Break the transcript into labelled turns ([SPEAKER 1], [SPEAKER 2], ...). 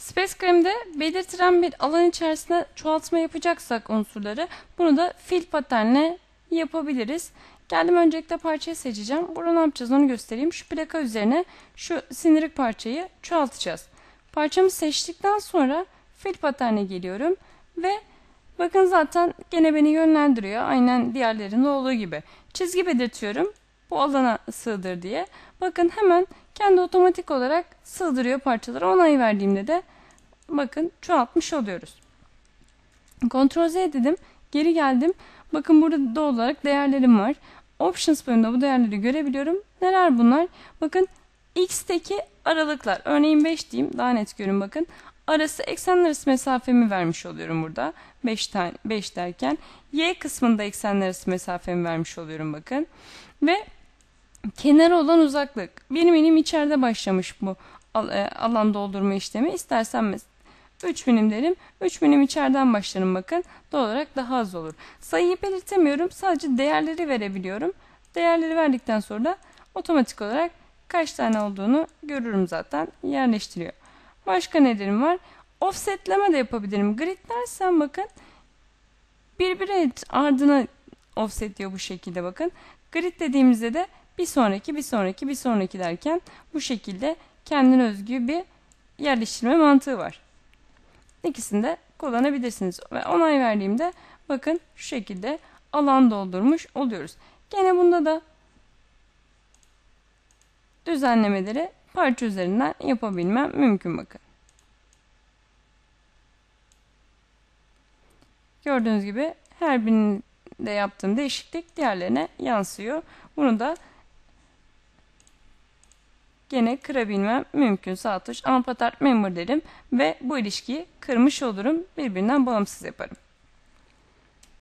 [SPEAKER 1] Space Gramm'de belirtilen bir alan içerisinde çoğaltma yapacaksak unsurları bunu da fill paternle yapabiliriz. Geldim öncelikle parçayı seçeceğim. Burada ne yapacağız onu göstereyim. Şu plaka üzerine şu sinirlik parçayı çoğaltacağız. Parçamı seçtikten sonra fill paterne geliyorum ve bakın zaten gene beni yönlendiriyor. Aynen diğerlerinde olduğu gibi. Çizgi belirtiyorum. Bu alana sığdır diye. Bakın hemen kendi otomatik olarak sığdırıyor parçaları. Onay verdiğimde de bakın çoğaltmış oluyoruz. Ctrl Z dedim. Geri geldim. Bakın burada doğal olarak değerlerim var. Options bölümünde bu değerleri görebiliyorum. Neler bunlar? Bakın X'teki aralıklar. Örneğin 5 diyeyim. Daha net görün bakın. Arası eksenler arası mesafemi vermiş oluyorum burada. 5 tane 5 derken Y kısmında eksenler arası mesafemi vermiş oluyorum bakın. Ve kenara olan uzaklık. Benim elim içeride başlamış bu e, alan doldurma işlemi. İstersen 3 milim derim. 3 milim içeriden başlarım bakın. Doğal olarak daha az olur. Sayıyı belirtemiyorum. Sadece değerleri verebiliyorum. Değerleri verdikten sonra da otomatik olarak kaç tane olduğunu görürüm zaten. Yerleştiriyor. Başka nelerim var? Offsetleme de yapabilirim. Grid dersen bakın birbiri ardına offset diyor bu şekilde bakın. Grid dediğimizde de bir sonraki, bir sonraki, bir sonraki derken bu şekilde kendine özgü bir yerleştirme mantığı var. İkisini de kullanabilirsiniz. Ve onay verdiğimde bakın şu şekilde alan doldurmuş oluyoruz. Gene bunda da düzenlemeleri parça üzerinden yapabilmem mümkün bakın. Gördüğünüz gibi her birinde yaptığım değişiklik diğerlerine yansıyor. Bunu da gene kırabilmem mümkün sağ tuş ama patat member derim ve bu ilişkiyi kırmış olurum birbirinden bağımsız yaparım.